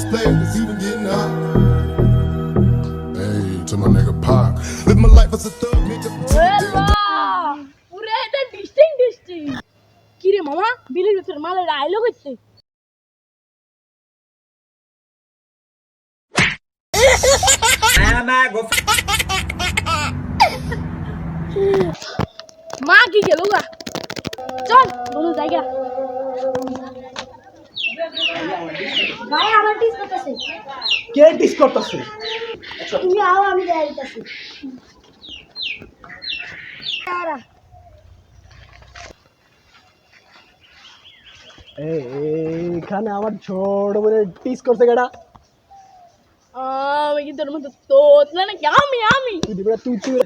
Boss played cause he been getting hot. Hey, to my nigga Pac. Live my life as a thug, nigga. কিরে মামা বিলের ভিতর মালের আইলো করছে মা কি গেল চল বলো জায়গা ভাই আমার টিস করতেছে কে টিস করতেছে তুমি আও আমি যাই দিতেছি তারা এখানে আমার ছোট বলে টিস করছে কেডা আমি কি তোর মতো তোত না নাকি আমি আমি তুই তুই